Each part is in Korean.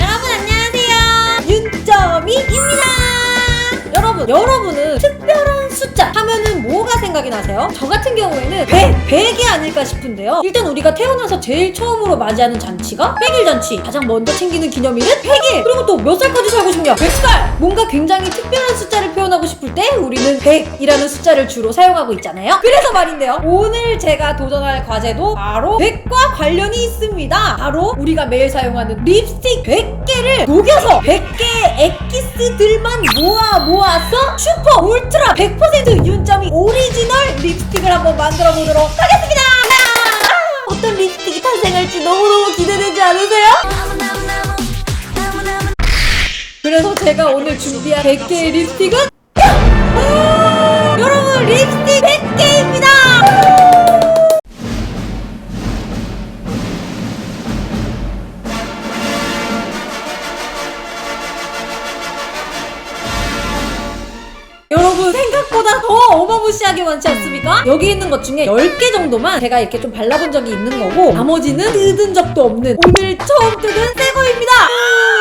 여러분 안녕하세요. 윤점이입니다. 여러분 여러분은 특별한 숫자 하면은 생각이 나세요? 저 같은 경우에는 100, 100이 아닐까 싶은데요. 일단 우리가 태어나서 제일 처음으로 맞이하는 잔치가 100일 잔치. 가장 먼저 챙기는 기념일은 100일. 그리고 또 몇 살까지 살고 싶냐? 100살! 뭔가 굉장히 특별한 숫자를 표현하고 싶을 때 우리는 100이라는 숫자를 주로 사용하고 있잖아요. 그래서 말인데요. 오늘 제가 도전할 과제도 바로 100과 관련이 있습니다. 바로 우리가 매일 사용하는 립스틱 100개를 녹여서 100개의 엑기스들만 모아 모아서 슈퍼 울트라 100% 윤점이 오리지 널 립스틱을 한번 만들어 보도록 하겠습니다 어떤 립스틱이 탄생할지 너무너무 기대되지 않으세요? 그래서 제가 오늘 준비한 100개의 립스틱은 많지 않습니까? 여기 있는 것 중에 10개 정도만 제가 이렇게 좀 발라본 적이 있는 거고 나머지는 뜯은 적도 없는 오늘 처음 뜯은 새 거입니다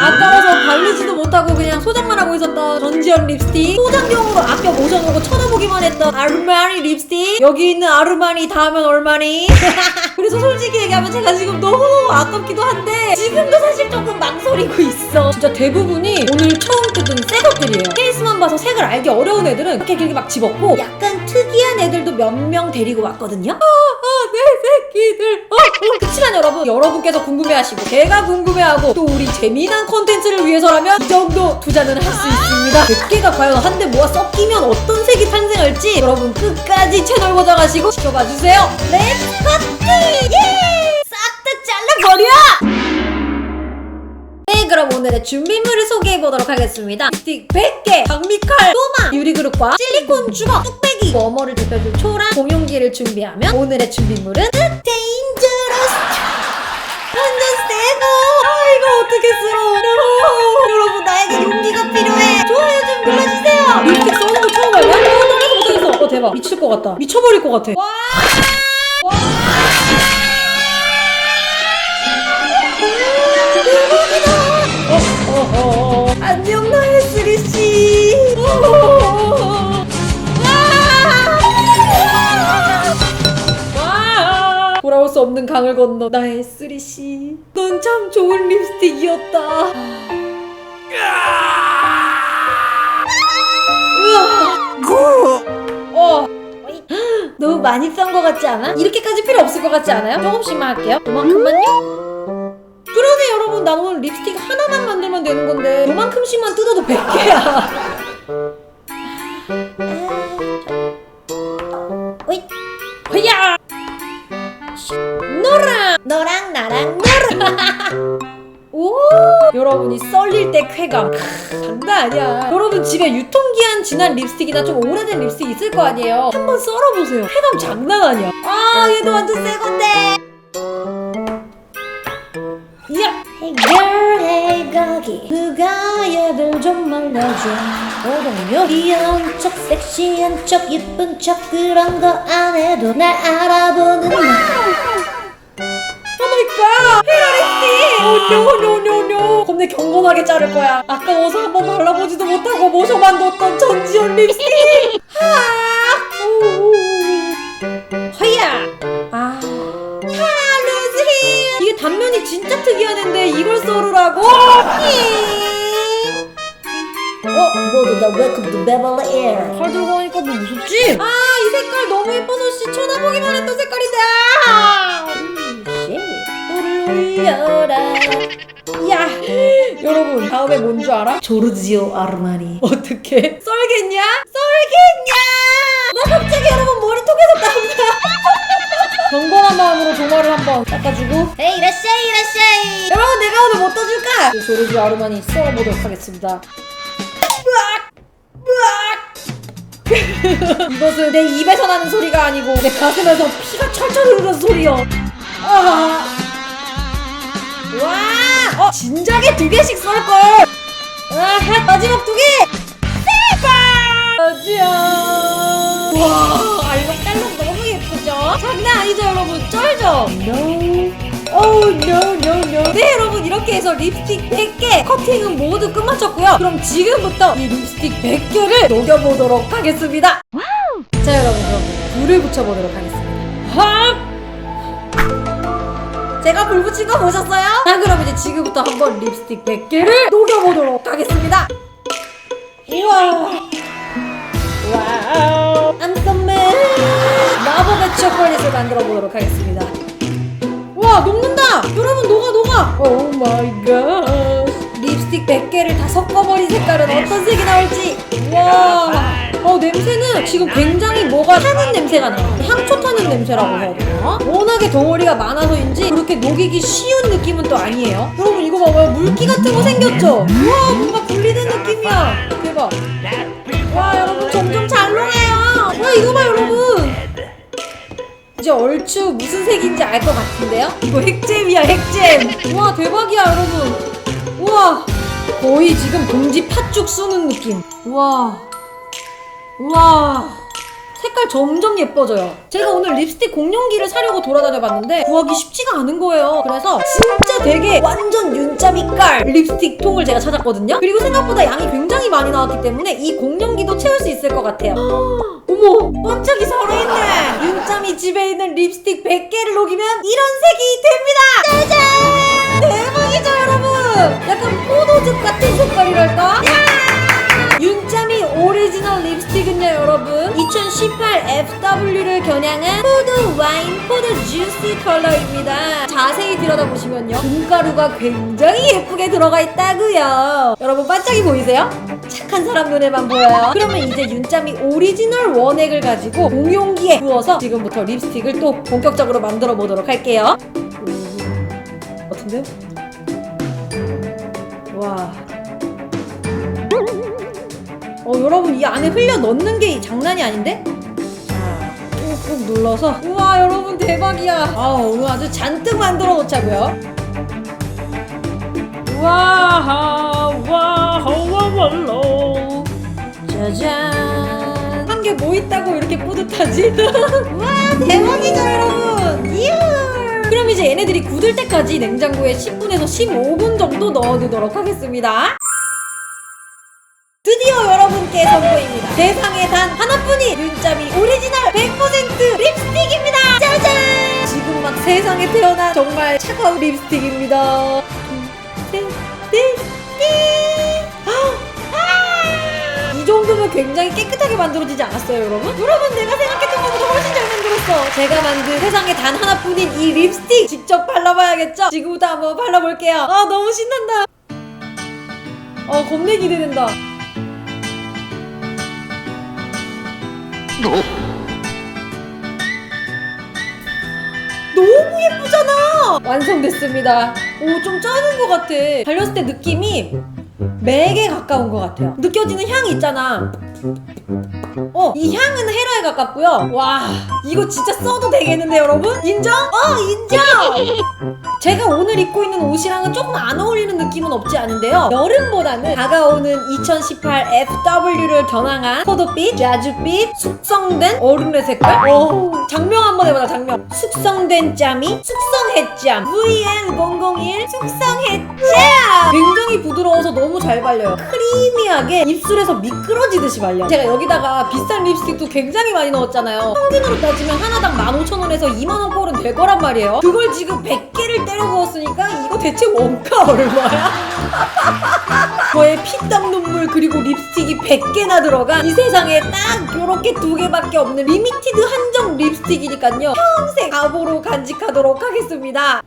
아까워서 바르지도 못하고 그냥 소장만 하고 있었던 전지현 립스틱 소장용으로 아껴 모셔놓고 쳐다보기만 했던 아르마니 립스틱 여기 있는 아르마니 다 하면 얼마니? 그래서 솔직히 얘기하면 제가 지금 너무 아깝기도 한데 지금도 사실 조금 망설이고 있어 진짜 대부분이 오늘 처음 뜯은 새 것들이에요 케이스만 봐서 색을 알기 어려운 애들은 이렇게 길게 막 집었고 약간 특이한 애들도 몇 명 데리고 왔거든요? 아내 새끼들. 어, 어. 그치만 여러분 여러분께서 궁금해하시고 제가 궁금해하고 또 우리 재미난 컨텐츠를 위해서라면 이 정도 투자는 할 수 있습니다. 100개가 과연 한데 뭐가 섞이면 어떤 색이 탄생할지 여러분 끝까지 채널 고정하시고 지켜봐주세요. 렛츠 파티 예! 싹 다 잘라버려! 네, 그럼 오늘의 준비물을 소개해 보도록 하겠습니다. 스틱 100개, 장미칼, 소마, 유리그릇과 실리콘 주먹, 뚝배기, 머머를 대표줄 초랑 공용기를 준비하면 오늘의 준비물은 데인저러스 완전 세고. 아 이거 어떻게 쓸어 여러분 나에게 용기가 필요해. 좋아요 좀 눌러주세요. 립스틱 써는 거 처음 알냐? 어어 대박. 미칠 것 같다. 미쳐버릴 것 같아. 와 와. 강을 건너 나의 쓰리씨. 넌 참 좋은 립스틱이었다. 어. 너무 많이 썬것 같지 않아? 이렇게까지 필요 없을 것 같지 않아요? 조금씩만 할게요. 요만큼만요? 그러네 여러분 난 오늘 립스틱 하나만 만들면 되는 건데 요만큼씩만 뜯어도 100개야 너랑 나랑 너랑. 오 여러분이 썰릴 때 쾌감. 크, 장난 아니야. 여러분 집에 유통기한 지난 립스틱이나 좀 오래된 립스틱 있을 거 아니에요. 한번 썰어보세요. 쾌감 장난 아니야. 아 얘도 완전 새 건데. 야! Hey girl, hey 거기. 누가 얘들 좀 말려줘. 오동요 귀여운 척 섹시한 척 예쁜 척 그런 거 안 해도 날 알아보는. 날 오마이갓 헤라리스틱 노노 노 노 겁내 경건하게 자를 거야 아까워서 한번 발라보지도 못하고 모셔만 뒀던 전지현 립스틱 하 오. 허야 아 하늘색 이게 단면이 진짜 특이한 앤데 이걸 썰으라고? 어? 모두 다 웰컴 투 베벌리 에어 칼 들고 하니까 뭐 무섭지? 아 이 색깔 너무 예뻐서 씨 쳐다보기만 했던 색깔인데 아! 올려라 야 여러분 다음에 뭔 줄 알아? 조르지오 아르마니 어떻게? 썰겠냐? 썰겠냐? 나 갑자기 여러분 머리통에서 땀나 경건한 마음으로 조마를 한번 닦아주고 에이 이라샤이 이라샤이 여러분 내가 오늘 뭐 떠줄까? 이 조르지 아르마니 썰어보도록 하겠습니다 으악! 으악! 이것은 내 입에서 나는 소리가 아니고 내 가슴에서 피가 철철 흐르는 소리여 아. 와! 어, 진작에 두 개씩 썰걸! 아, 마지막 두 개! 세발! 짜잔! 와, 알록달록 너무 예쁘죠? 장난 아니죠 여러분 쩔죠? No Oh no no no 네 여러분 이렇게 해서 립스틱 100개 커팅은 모두 끝마쳤고요 그럼 지금부터 이 립스틱 100개를 녹여보도록 하겠습니다 자 여러분 그럼 불을 붙여보도록 하겠습니다 하! 제가 불 붙인 거 보셨어요? 자 그럼 이제 지금부터 한번 립스틱 100개를 녹여보도록 하겠습니다. 우와. 와우. mad 마법의 초콜릿을 만들어 보도록 하겠습니다. 와 녹는다. 여러분 녹아 녹아. 오 마이 갓. 립스틱 100개를 다 섞어버린 색깔은 어떤 색이 나올지. 와. 어, 냄새 는 지금 굉장히 뭐가 타는 냄새가 나요 향초 타는 냄새라고 해야 되나? 워낙에 덩어리가 많아서인지 그렇게 녹이기 쉬운 느낌은 또 아니에요. 여러분 이거 봐봐요. 물기 같은 거 생겼죠? 우와 뭔가 분리된 느낌이야. 대박. 와 여러분 점점 잘 녹아요. 와 이거 봐 여러분. 이제 얼추 무슨 색인지 알 것 같은데요? 이거 핵잼이야 핵잼. 우와 대박이야 여러분. 우와. 거의 지금 봉지 팥죽 쑤는 느낌. 우와 우와 색깔 점점 예뻐져요. 제가 오늘 립스틱 공룡기를 사려고 돌아다녀 봤는데 구하기 쉽지가 않은 거예요. 그래서 진짜 되게 완전 윤짜미 깔 립스틱 통을 제가 찾았거든요. 그리고 생각보다 양이 굉장히 많이 나왔기 때문에 이 공룡기도 채울 수 있을 것 같아요. 어머 반짝이 살아있네. 윤짬이 집에 있는 립스틱 100개를 녹이면 이런 색이 됩니다. 짜잔! 대박이죠 여러분? 약간 포도즙 같은 색깔이랄까? 야! 윤짬이 오리지널 립 스틱은요 여러분. 2018 FW를 겨냥한 포도 와인 포도 주시 컬러입니다. 자세히 들여다보시면요. 금가루가 굉장히 예쁘게 들어가 있다고요. 여러분 반짝이 보이세요? 착한 사람 눈에만 보여요. 그러면 이제 윤짬이 오리지널 원액을 가지고 공용기에 부어서 지금부터 립스틱을 또 본격적으로 만들어 보도록 할게요. 같은데요? 와 어, 여러분 이 안에 흘려 넣는 게 장난이 아닌데? 자, 꾹꾹 눌러서. 우와 여러분 대박이야. 아 오늘 아주 잔뜩 만들어 놓자고요. 와하 와하와왈로 짜잔. 한 게 뭐 있다고 이렇게 뿌듯하지? 와 대박이죠 여러분. 이야. 그럼 이제 얘네들이 굳을 때까지 냉장고에 10분에서 15분 정도 넣어두도록 하겠습니다 분께 선보입니다. 세상에 단 하나뿐인 윤짜미 오리지널 100% 립스틱입니다. 짜잔! 지금 막 세상에 태어난 정말 차가운 립스틱입니다. 둘, 셋, 넷, 정도면 굉장히 깨끗하게 만들어지지 않았어요, 여러분? 여러분, 내가 생각했던 것보다 훨씬 잘 만들었어. 제가 만든 세상에 단 하나뿐인 이 립스틱 직접 발라봐야겠죠? 지금부터 한번 발라볼게요. 아, 너무 신난다. 어, 겁내 기대된다. 너무 예쁘잖아! 완성됐습니다. 오, 좀 작은 것 같아. 발렸을 때 느낌이 맥에 가까운 것 같아요. 느껴지는 향이 있잖아. 어, 이 향은 헤라에 가깝고요. 와, 이거 진짜 써도 되겠는데, 여러분? 인정? 어, 인정! 제가 오늘 입고 있는 옷이랑은 조금 안 어울리는 느낌은 없지 않은데요. 여름보다는 다가오는 2018 FW를 겨냥한 포도빛, 자주빛, 숙성된 얼음의 색깔. 오, 장명 한번 해보자, 장명. 숙성된 짬이 숙성햇짬. VN001 숙성햇짬. 굉장히 부드러워서 너무 잘 발려요. 크리미하게 입술에서 미끄러지듯이 발려. 제가 여기다가 비싼 립스틱도 굉장히 많이 넣었잖아요. 평균으로 따지면 하나당 15,000원에서 2만원 꼴은 될 거란 말이에요. 그걸 지금 100개를 때려 부었으니까 이거 대체 원가 얼마야? 저의 피땀 눈물 그리고 립스틱이 100개나 들어간 이 세상에 딱 요렇게 두 개밖에 없는 리미티드 한정 립스틱이니까요. 평생 가보로 간직하도록 하겠습니다.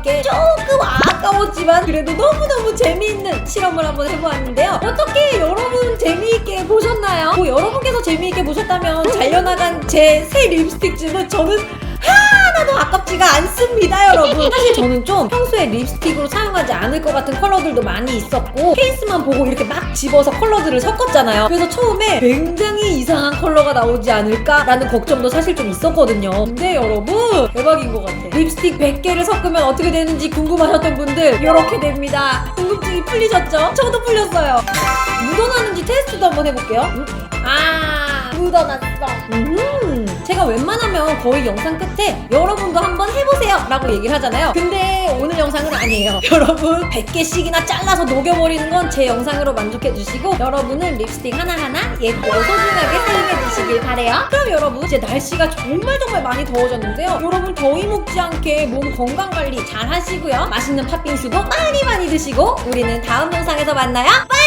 함께 조금 아까웠지만 그래도 너무너무 재미있는 실험을 한번 해보았는데요. 어떻게 여러분 재미있게 보셨나요? 뭐 여러분께서 재미있게 보셨다면 잘려나간 제 새 립스틱 즙은 저는 하나도 아깝지가 않습니다 여러분. 사실 저는 좀 평소에 립스틱으로 사용하지 않을 것 같은 컬러들도 많이 있었고 케이스만 보고 이렇게 막 집어서 컬러들을 섞었잖아요. 그래서 처음에 굉장히 이상한 컬러가 나오지 않을까라는 걱정도 사실 좀 있었거든요. 근데 여러분 대박인 것 같아. 립스틱 100개를 섞으면 어떻게 되는지 궁금하셨던 분들 이렇게 됩니다. 궁금증이 풀리셨죠? 저도 풀렸어요. 묻어나는지 테스트도 한번 해볼게요. 음? 아 묻어났어. 음 제가 웬만하면 거의 영상 끝에 여러분도 한번 해보세요 라고 얘기를 하잖아요. 근데 오늘 영상은 아니에요. 여러분 100개씩이나 잘라서 녹여버리는 건 제 영상으로 만족해 주시고 여러분은 립스틱 하나하나 예쁘고 소중하게 사용해 주시길 바래요. 그럼 여러분 이제 날씨가 정말 정말 많이 더워졌는데요. 여러분 더위 먹지 않게 몸 건강관리 잘 하시고요. 맛있는 팥빙수도 많이 많이 드시고 우리는 다음 영상에서 만나요. 빠이